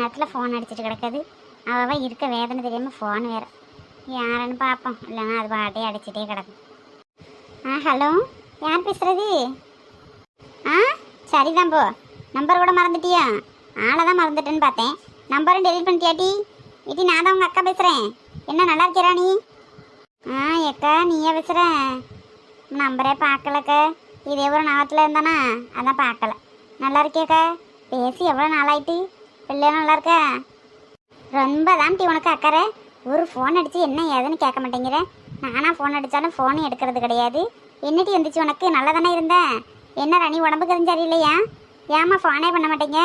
நேரத்தில் ஃபோன் அடிச்சிட்டு கிடக்குது. அவள் இருக்க வேதனை தெரியாமல் ஃபோன் வேறு. யாருன்னு பார்ப்போம் இல்லைன்னா அது பாட்டே அடிச்சிட்டே கிடக்கும். ஆ ஹலோ யார் பேசுகிறது ஆ சரிதான் போ. நம்பர் கூட மறந்துட்டியா? ஆளை தான் மறந்துட்டேன்னு பார்த்தேன். நம்பரும் டெலிட் பண்ணிட்டியாட்டி இட்டி நான் தான் உங்கள் அக்கா பேசுகிறேன் என்ன நல்லா இருக்கிறா நீ? ஆ எக்கா நீயே பேசுகிற நம்பரே பார்க்கலக்க. இதே ஒரு நாளத்தில் இருந்தானா? அதான் பார்க்கல. நல்லா இருக்கேக்கா பேசி எவ்வளோ நாளாயிட்டு? பிள்ளையா நல்லா இருக்கா? ரொம்ப தான்ட்டி உனக்கு அக்கறை. ஒரு ஃபோன் அடித்து என்ன ஏதுன்னு கேட்க மாட்டேங்கிற. நானாக ஃபோன் அடித்தாலும் ஃபோனும் எடுக்கிறது கிடையாது. என்னடி வந்துச்சு உனக்கு? நல்லா தானே இருந்தேன் என்ன ரணி உடம்புக்கு எதுவும் சரியில்லையா? ஏம்மா ஃபோனே பண்ண மாட்டேங்க?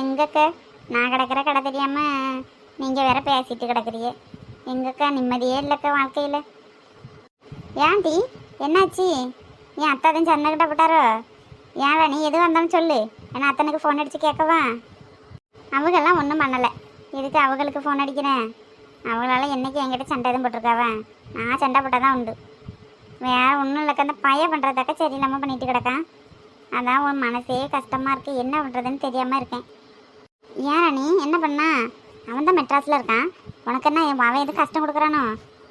எங்கக்க? நான் கிடக்கிற கடை தெரியாமல் நீங்கள் வேற பேசிட்டு கிடக்குறீங்க. எங்கக்கா நிம்மதியே இல்லைக்கா வாழ்க்கையில். ஏன்டி? என்னாச்சு? என் அத்தா தான் கிட்ட போட்டாரோ ஏன் ராணி எது வந்தாலும் சொல்லு. ஏன்னா அத்தனுக்கு ஃபோன் அடித்து கேட்கவா? அவங்கெல்லாம் ஒன்றும் பண்ணலை. எதுக்கு அவங்களுக்கு ஃபோன் அடிக்கிறேன்? அவங்களால என்னைக்கு என்கிட்ட சண்டை எதுவும் போட்டிருக்காவ? நான் சண்டை போட்டால் தான் உண்டு. வேறு ஒன்றும் இல்லைக்க அந்த பையன் பண்ணுறதாக்க சரியில்லாமல் பண்ணிட்டு கிடக்கான். அதான் உன் மனசே கஷ்டமாக இருக்குது என்ன பண்ணுறதுன்னு தெரியாமல் இருக்கேன். ஏன் நீ என்ன பண்ணா? அவன் தான் மெட்ராஸில் இருக்கான். உனக்கு என்ன அவன் எதுவும் கஷ்டம் கொடுக்குறானோ?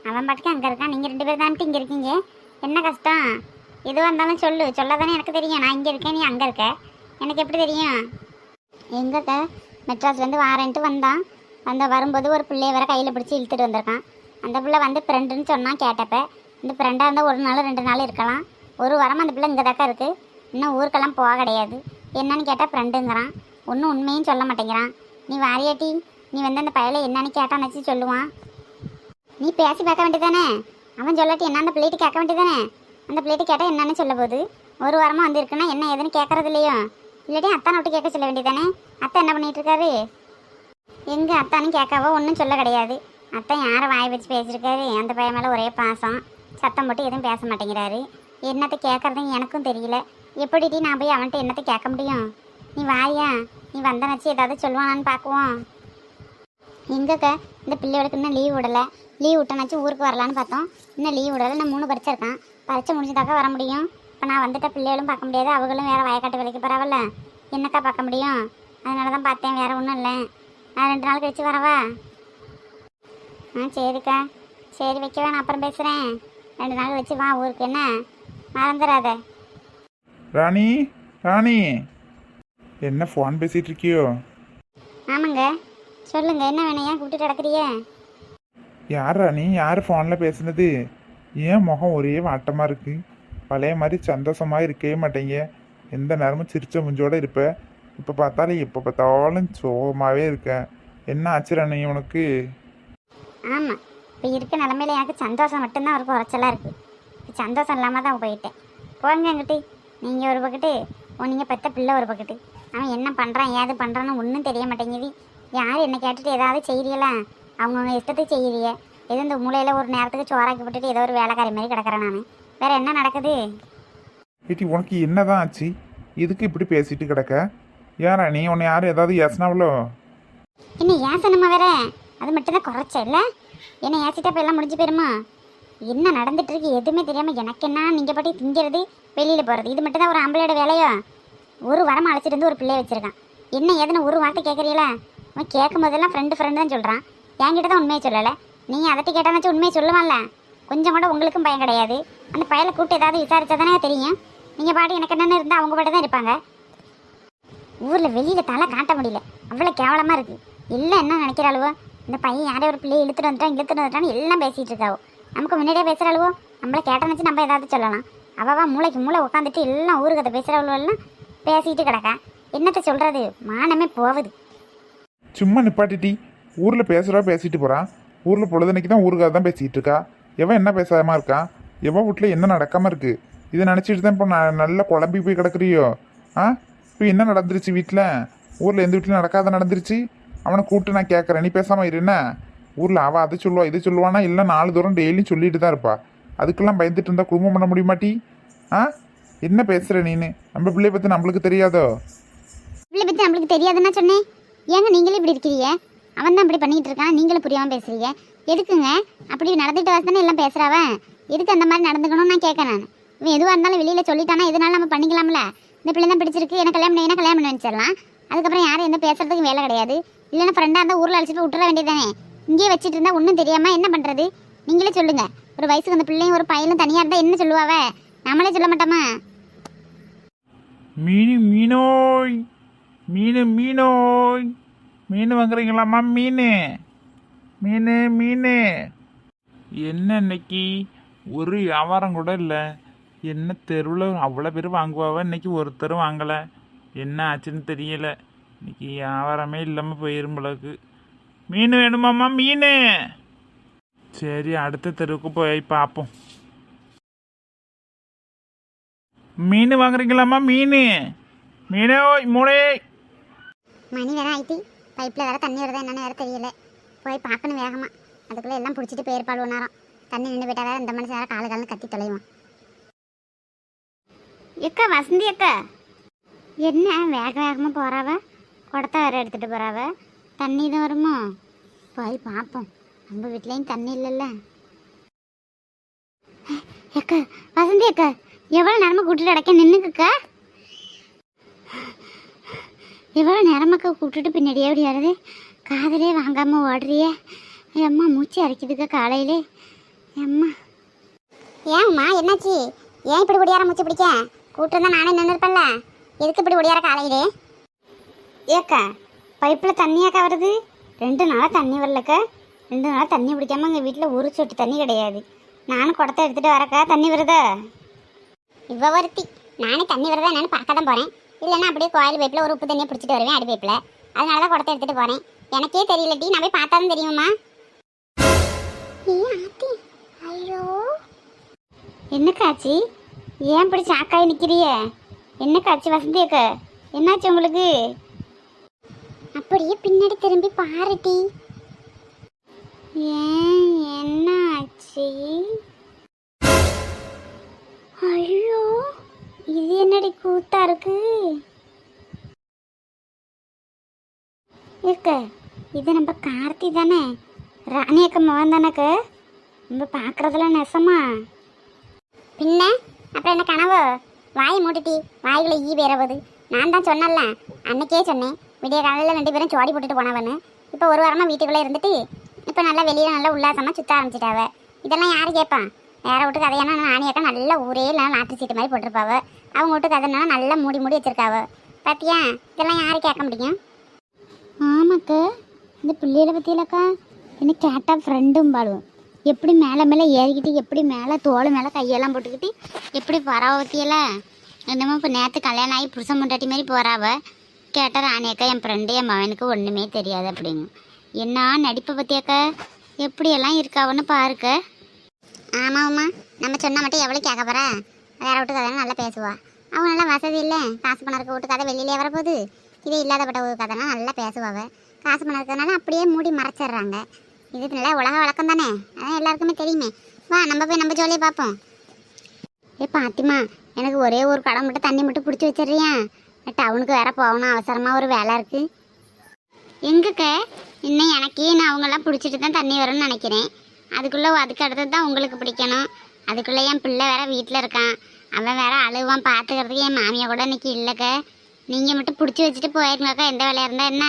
அவன் பாட்டுக்கு அங்கே இருக்கான். நீங்கள் ரெண்டு பேர் தான்ட்டு இங்கே இருக்கீங்க. என்ன கஷ்டம்? எதுவாக இருந்தாலும் சொல்லு. சொல்லாதானே எனக்கு தெரியும். நான் இங்கே இருக்கேன் நீ அங்கே இருக்க. எனக்கு எப்படி தெரியும்? எங்கக்கா மெட்ராஸ்லேருந்து வாரேன்ட்டு வந்தான். அந்த வரும்போது ஒரு பிள்ளைய வேற கையில் பிடிச்சி இழுத்துட்டு வந்திருக்கான். அந்த பிள்ளை வந்து ஃப்ரெண்டுன்னு சொன்னான் கேட்டப்ப. இந்த ஃப்ரெண்டாக இருந்தால் ஒரு நாள் ரெண்டு நாள் இருக்கலாம். ஒரு வாரம் அந்த பிள்ளை இங்கே தாக்கா இருக்குது இன்னும் ஊருக்கெல்லாம் போக கிடையாது. என்னன்னு கேட்டால் ஃப்ரெண்டுங்கிறான் ஒன்றும் உண்மையும் சொல்ல மாட்டேங்கிறான். நீ வாரியாட்டி நீ வந்து அந்த பயலை என்னன்னு கேட்டான்னு வச்சு சொல்லுவான். நீ பேசி பார்க்க வேண்டியதானே அவன் சொல்லட்டு என்ன அந்த பிள்ளைகிட்ட கேட்க வேண்டியதானே அந்த பிள்ளைகிட்ட கேட்டால் என்னன்னு சொல்ல போகுது? ஒரு வாரமாக வந்துருக்குன்னா என்ன ஏதுன்னு கேட்குறது இல்லையோ? இல்லாட்டி அத்தானை விட்டு கேட்க சொல்ல வேண்டியதானே அத்தை என்ன பண்ணிட்டு இருக்காரு? எங்க அத்தானும் கேட்காவோ ஒன்றும் சொல்ல கிடையாது. அத்தை யாரை வாய் வச்சு பேசியிருக்காரு? அந்த பையன் மேலே ஒரே பாசம். சத்தம் போட்டு எதுவும் பேச மாட்டேங்கிறாரு. என்னத்தை கேட்குறதுன்னு எனக்கும் தெரியல. எப்படிடி நான் போய் அவன்கிட்ட என்னத்தை கேட்க முடியும்? நீ வாயா? நீ வந்தனச்சு ஏதாவது சொல்லுவானான்னு பார்க்குவோம். எங்கக்க இந்த பிள்ளைகளுக்கு இன்னும் லீவ் விடலை. லீவ் விட்டனாச்சும் ஊருக்கு வரலான்னு பார்த்தோம். இன்னும் லீவ் விடலை. நான் மூணு பரிச்சை இருக்கான் பரிச்சை முடிஞ்சதாக்கா வர முடியும்? இப்போ நான் வந்துட்ட பிள்ளைகளும் பார்க்க முடியாது அவங்களும் வேறு வயக்காட்டு வேலைக்கு பரவாயில்ல என்னக்கா பார்க்க முடியும்? அதனால தான் பார்த்தேன் வேறு ஒன்றும் இல்லை. நான் ரெண்டு நாள் கழிச்சு வரவா? ஆ சரிக்கா. சரி வைக்கவா நான் அப்புறம் பேசுகிறேன் ரெண்டு நாள் வச்சு வா ஊருக்கு என்ன? மறந்துடாத ராணி ராணி. என்ன ஃபோன் பேசிட்டு இருக்கியோ? ஆமாங்க. சொல்லுங்கள் என்ன வேணும்? ஏன் கூப்பிட்டு கிடக்குறிய யார் ராணி? யார் ஃபோனில் பேசுனது? ஏன் முகம் ஒரே வாட்டமாக இருக்கு? பழைய மாதிரி சந்தோஷமாக இருக்கவே மாட்டேங்க. எந்த நேரமும் சிரிச்ச முஞ்சோடு இருப்பேன் இப்போ பார்த்தாலும் எப்போ பார்த்தாலும் சோகமாகவே இருக்கேன் என்ன ஆச்சு உனக்கு? ஆமாம் இப்போ இருக்க நிலமையில எனக்கு சந்தோஷம் மட்டும்தான் ஒரு குறைச்சலாக இருக்குது இப்போ சந்தோஷம் இல்லாமல் தான் போயிட்டேன். போங்க அங்கிட்டு. நீங்கள் ஒரு பக்கெட்டு நீங்கள் பெற்ற பிள்ளை ஒரு பக்கெட்டு அவன் என்ன பண்ணுறான் ஏது பண்ணுறான்னு ஒன்றும் தெரிய மாட்டேங்குது. யார் என்ன கேட்டுட்டு ஏதாவது செய்கிறீங்களா அவங்கவுங்க இஷ்டத்துக்கு செய்கிறீங்க எது இந்த மூலையில் ஒரு நேரத்துக்கு சோறாக்கி போட்டுட்டு ஏதோ ஒரு வேலைக்காரி மாதிரி கிடக்குறேன் நான். வேறு என்ன நடக்குது? ஏட்டி உனக்கு என்னதான் ஆச்சு? இதுக்கு இப்படி பேசிட்டு கிடக்க? ஏன் ராணி உன்னை யாரும் ஏதாவது ஏசினாவளோ என்ன ஏசனமா வேற? அது மட்டும்தான் குறைச்ச இல்ல? என்ன ஏசிட்டா இப்போ எல்லாம் முடிஞ்சு போயிருமா? என்ன நடந்துட்டு இருக்கு? எதுவுமே தெரியாம எனக்கு என்ன? நீங்க பாட்டி திங்கிறது வெளியில போறது. இது மட்டும் தான் ஒரு ஆம்பளையோட வேலையோ? ஒரு வாரமா அழைச்சிட்டு வந்து ஒரு பிள்ளைய வச்சிருக்கான். என்ன ஏதுன்னு ஒரு வார்த்தை கேட்கறீங்களா அவன் கேட்கும் போதெல்லாம் ஃப்ரெண்டு ஃப்ரெண்டு தான் சொல்றான். என்கிட்ட தான் உண்மையை சொல்லலை. நீங்க அதட்டி கேட்டானாச்சும் உண்மையை சொல்லுவான்ல. கொஞ்சம் கூட உங்களுக்கும் பயம் கிடையாது. அந்த பயலை கூப்பிட்டு ஏதாவது விசாரிச்சா தானே தெரியும். நீங்கள் பாட்டு எனக்கு என்னென்ன இருந்தால் அவங்க பாட்டு தான் இருப்பாங்க. ஊரில் வெளியில் தலை காட்ட முடியல. அவ்வளோ கேவலமாக இருக்குது எல்லாம் என்ன நினைக்கிற அளவோ இந்த பையன் யாரோ ஒரு பிள்ளையை இழுத்துட்டு வந்துட்டான் இழுத்துட்டு வந்துட்டான்னு எல்லாம் பேசிகிட்டு இருக்காவோ? நமக்கு முன்னாடியே பேசுறாளுவோ? நம்மள கேட்டனுச்சு நம்ம ஏதாவது சொல்லலாம். அவவா மூளைக்கு மூளை உட்காந்துட்டு எல்லாம் ஊருக்கு அதை பேசுறவளோ எல்லாம்? பேசிட்டு கிடக்கா. என்னத்த சொல்கிறது மானமே போகுது. சும்மா நிப்பாட்டிட்டி ஊரில் பேசுகிறா பேசிட்டு போகிறான் ஊரில் பொழுதுனைக்கு தான் ஊருக்காக தான் பேசிகிட்டு இருக்கா. எவன் என்ன பேசாம இருக்கான் எவன் வீட்டில் என்ன நடக்காமல் இருக்கு? இதை நினச்சிட்டு தான் இப்போ நான் நல்லா குழம்பி போய் கிடக்குறியோ? ஆ? இப்போ என்ன நடந்துருச்சு வீட்டில் ஊரில் எந்த வீட்டில் நடக்காத நடந்துருச்சு? அவனை கூப்பிட்டு நான் கேட்குறேன் நீ பேசாமல் இரு என்ன? ஊரில் அவள் அதை சொல்லுவா இது சொல்லுவானா? இல்லை நாலு தூரம் டெய்லியும் சொல்லிட்டு தான் இருப்பா. அதுக்கெல்லாம் பயந்துட்டு இருந்தால் குடும்பம் பண்ண முடியுமாட்டி ஆ? என்ன பேசுகிற நீனு? நம்ம பிள்ளைய பற்றி நம்மளுக்கு தெரியாதோ? இவளை பற்றி நம்மளுக்கு தெரியாதுன்னா சொன்னேன். ஏங்க நீங்களே இப்படி இருக்கிறீங்க? அவன் தான் இப்படி பண்ணிட்டு இருக்கான். நீங்களும் புரியாம பேசுறீங்க. எதுக்குங்க? அப்படி நடந்துட்டு வசதானே எல்லாம் பேசுறாவன் எதுக்கு அந்த மாதிரி நடந்துக்கணும்னு நான் கேட்க நான். இவன் எதுவாக இருந்தாலும் வெளியில் சொல்லிட்டானா எதுனாலும் நம்ம பண்ணிக்கலாம்ல. இந்த பிள்ளை தான் பிடிச்சிருக்கு. எனக்கு கல்யாணம் பண்ணி கல்யாணம் பண்ணி வச்சிடலாம்? அதுக்கப்புறம் யாரும் எந்த பேசுறதுக்கு வேலை கிடையாது. இல்லைன்னா ஃப்ரெண்டாக இருந்தால் ஊரில் அழைச்சிட்டு போய் விட்டுற வேண்டியதானே இங்கேயே வச்சுட்டு இருந்தால் ஒன்றும் தெரியாமல் என்ன பண்ணுறது நீங்களே சொல்லுங்கள் ஒரு வயசுக்கு அந்த பிள்ளையும் ஒரு பையனும் தனியாக இருந்தால் என்ன சொல்லுவாவ? நம்மளே சொல்ல மாட்டோமா? மீனு மீனோய். மீனு மீனோய். மீன் வாங்குறீங்களாம்மா? மீன். மீன் மீன். என்ன இன்னைக்கு? ஒரு வியாபாரம் கூட இல்லை. என்ன தெருவில் அவ்வளோ பேர் வாங்குவாவ? இன்னைக்கு ஒருத்தரும் வாங்கலை. என்ன ஆச்சுன்னு தெரியல. இன்னைக்கு வியாபாரமே இல்லாமல் போயிரும் போலக்கு மீன் வேணுமாம்மா? மீன். சரி அடுத்த தெருவுக்கு போய் பார்ப்போம் மீன் வாங்குறீங்களாம்மா? மீன். மீனே மூளை. மணி வேற ஆயிட்டு. பைப்பில் வேற தண்ணி வருதா என்னென்னு வேறு தெரியல. போய் பார்க்கணும் வேகமாக அதுக்குள்ளே எல்லாம் பிடிச்சிட்டு போயிருப்பாள் நேரம் தண்ணி நின்று போயிட்டா வேறு இந்த மனுஷன் வேறு காலு காலம் கத்தி தொலைவான். எக்கா வசந்தி அக்கா என்ன வேக வேகமாக போகிறாவ குடத்த வேற எடுத்துகிட்டு போறாவ? தண்ணி தான் வருமோ? போய் பார்ப்போம். நம்ம வீட்லேயும் தண்ணி இல்லைல்ல. அக்கா வசந்தி அக்கா எவ்வளோ நேரமாக கூட்டிட்டு அடைக்க நின்றுக்குக்கா எவ்வளோ நேரமாக்கா கூப்பிட்டுட்டு பின்னாடியே அப்படி வருது காதலே வாங்காமல் ஓடுறியே. அம்மா மூச்சு அரைக்குதுக்கா காலையிலே. அம்மா ஏம்மா என்னாச்சு? ஏன் இப்படி ஒடியார மூச்சு பிடிக்க? கூட்டம் தான் நானே நின்றுருப்பேன்ல எதுக்கு இப்படி ஒடியார காலையிலே? ஏக்கா பைப்பில் தண்ணியாக்கா வருது? ரெண்டு நாளாக தண்ணி வரலக்கா. ரெண்டு நாளாக தண்ணி பிடிக்காம எங்கள் வீட்டில் ஒரு சொட்டு தண்ணி கிடையாது. நானும் குடத்தை எடுத்துகிட்டு வரக்கா. தண்ணி வருதா? இவ ஒருத்தி நானே தண்ணி வருதா என்னன்னு பார்க்க தான் போகிறேன் இல்லைன்னா அப்படியே கோயில் பைப்பில் ஒரு உப்பு தண்ணியை பிடிச்சிட்டு வருவேன் அடி பைப்பில் அதனால தான் குடத்தை எடுத்துகிட்டு போகிறேன் எனக்கே தெரியல டி நான் போய் பார்த்தா தான் தெரியுமா ஐயோ. என்ன ஏன் இப்படி சாக்காய் நிற்கிறிய என்ன காட்சி வசந்தி அக்கா என்னாச்சு உங்களுக்கு? அப்படியே பின்னாடி திரும்பி பாருட்டி ஏன் என்ன ஆச்சு ஐயோ. இது என்னடி கூத்தா இருக்கு? இருக்க இது நம்ம கார்த்தி தானே? ராணி அக்கா மகன் நம்ம பார்க்குறதுல நெசமா? பின்ன அப்புறம் என்ன கனவு? வாய் மூட்டுட்டி வாய்களை ஈ வேறவது நான் தான் சொன்னல அன்னைக்கே சொன்னேன். விடிய காலையில் ரெண்டு பேரும் சோடி போட்டுட்டு போனவன்னு. இப்போ ஒரு வாரமாக வீட்டுக்குள்ளே இருந்துட்டு இப்போ நல்லா வெளியில் நல்லா உல்லாசமாக சுத்த ஆரம்பிச்சிட்டாவ. இதெல்லாம் யார் கேட்பான் வேற வீட்டு கதையான நாணியாக்கா நல்ல ஊரே இல்லை நாட்டு சீட்டு மாதிரி போட்டிருப்பாவ. அவங்க வீட்டு கதைனால நல்லா மூடி மூடி வச்சிருக்காவ. பாத்தியா? இதெல்லாம் யாரும் கேட்க முடியும்? ஆமாக்கா இந்த பிள்ளைகளை பற்றியிலக்கா என்ன கேட்டால் ஃப்ரெண்டும் பாடுவோம் எப்படி மேலே மேலே ஏறிக்கிட்டு எப்படி மேலே தோல் மேலே கையெல்லாம் போட்டுக்கிட்டு எப்படி பறவை என்னமோ இப்போ நேற்று கல்யாணம் ஆகி புருஷன் முண்டாட்டி மாதிரி போகிறாவ கேட்டால் ராணியக்கா என் ஃப்ரெண்டு என் மகனுக்கு ஒன்றுமே தெரியாது அப்படின்னு. என்ன நடிப்பை பற்றியாக்கா எப்படியெல்லாம் இருக்காவன்னு பாருக்க. ஆமாம்மா நம்ம சொன்னால் மட்டும் எவ்வளோ கேட்க போகிறா வேற விட்டு கதை நல்லா பேசுவா. அவங்க நல்லா வசதி இல்லை. காசு பணம் இருக்க வீட்டு கதை வெளியிலே வரப்போகுது. இதே இல்லாதப்பட்ட ஒரு கதைனா நல்லா பேசுவாவ காசு பணம் இருக்கிறதுனால அப்படியே மூடி மறைச்சிடுறாங்க. இது நல்லா உலக வழக்கம் தானே? அதான் எல்லாருக்குமே தெரியுமே. வா நம்ம போய் நம்ம ஜோலியை பார்ப்போம். ஏ பாத்திமா எனக்கு ஒரே ஒரு கடை மட்டும் தண்ணி மட்டும் பிடிச்சி வச்சிடுறியா? டவுனுக்கு வேற போகணும். அவசரமாக ஒரு வேலை இருக்குது எங்கக்க? இன்னும் எனக்கே நான் அவங்கெல்லாம் பிடிச்சிட்டு தான் தண்ணி வரும்னு நினைக்கிறேன். அதுக்குள்ளே அதுக்கு அடுத்தது தான் உங்களுக்கு பிடிக்கணும். அதுக்குள்ளே என் பிள்ளை வேற வீட்டில் இருக்கான். அவன் வேற அழுவான் பார்த்துக்கிறதுக்கு என் மாமியை கூட இன்னைக்கு இல்லைக்க. நீங்கள் மட்டும் பிடிச்சி வச்சுட்டு போயிருங்கக்கா எந்த வேலையாக இருந்தால் என்ன?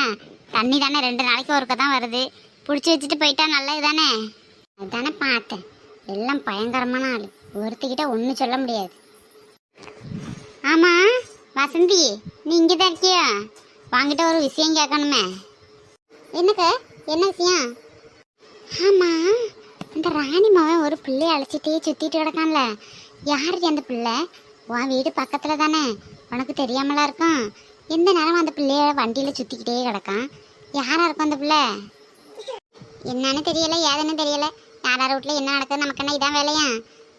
தண்ணி தானே ரெண்டு நாளைக்கு ஒருக்க தான் வருது. பிடிச்சி வச்சுட்டு போயிட்டா நல்லது தானே? அதுதானே பார்த்தேன். எல்லாம் பயங்கரமான ஆள். ஒருத்திக்கிட்ட ஒன்றும் சொல்ல முடியாது. ஆமாம் வசந்தி நீ இங்கே தான் இருக்கியா? வாங்கிட்ட ஒரு விஷயம் கேட்கணுமே. என்னக்க? என்ன விஷயம்? ஆமாம் அந்த ராணி மகன் ஒரு பிள்ளைய அழைச்சிட்டே சுத்திட்டு கிடக்கான்ல. யாருக்கு அந்த பிள்ளை? உன் வீடு பக்கத்துல தானே. உனக்கு தெரியாமலா இருக்கும். எந்த நேரம் அந்த பிள்ளைய வண்டியில சுத்திக்கிட்டே கிடக்கான்? யாரா இருக்கும் அந்த பிள்ளை? என்னன்னு தெரியல ஏதுன்னு தெரியல. யார் யார் வீட்டில் என்ன நடக்குது நமக்கு என்ன இதான் வேலையா?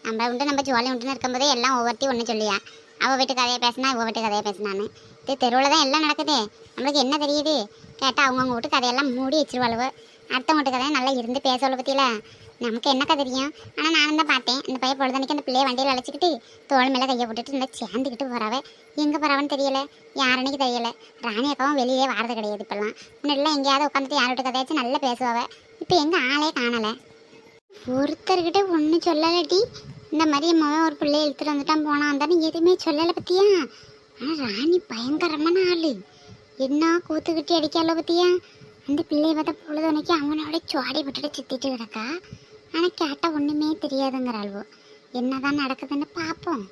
நம்ம உண்டு நம்ம ஜோலி உண்டுன்னு இருக்கும்போதே எல்லாம் ஒவ்வொருத்தையும் ஒன்று சொல்லியா அவள் வீட்டு கதையை பேசினா இவ வீட்டு கதையை பேசினான்னு. இது தெருவில் தான் எல்லாம் நடக்குது. நம்மளுக்கு என்ன தெரியுது? கேட்டால் அவங்கவுங்க வீட்டு கதையெல்லாம் மூடி வச்சிருவாளவு. அடுத்தவங்க வீட்டு கதையை நல்லா இருந்து பேசுவாள் பற்றியில நமக்கு என்னக்கா தெரியும்? ஆனால் நானும் தான் பார்த்தேன். இந்த பையன் பொழுதனைக்கு அந்த பிள்ளைய வண்டியில் அழைச்சிக்கிட்டு தோல் மேலே கையை போட்டுட்டு நல்லா சேர்ந்துக்கிட்டு போறாவ. எங்கே போகிறவன்னு தெரியல. யாருன்னைக்கு தெரியல. ராணி அக்காவும் வெளியே வாரது கிடையாது இப்போல்லாம். முன்னாடிலாம் எங்கேயாவது உட்காந்துட்டு யார்கிட்ட வீட்டு கதையாச்சும் நல்லா பேசுவாவ. இப்போ எங்கே ஆளே காணலை. ஒருத்தர்கிட்ட ஒன்றும் சொல்லலட்டி இந்த மாதிரி மகன் ஒரு பிள்ளைய இழுத்துட்டு வந்துட்டான் போனான் தானே எதுவுமே சொல்லலை பற்றியா ஆனால் ராணி பயங்கரமான ஆள். என்ன கூத்துக்கிட்டி அடிக்கால பத்தியா? அந்த பிள்ளைய பார்த்தா பொழுதுனைக்கு அவனோட சுவாடி விட்டுட்டு சுத்திட்டு கிடக்கா. ஆனால் கேட்டால் ஒன்றுமே தெரியாதுங்கிற தெரியாதுங்கிறாள்வோ என்னதான் நடக்குதுன்னு பார்ப்போம்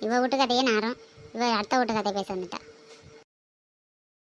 இவ வீட்டு கதையே நாரும் இவ அடுத்த வீட்டு கதை பேச வந்துட்டா.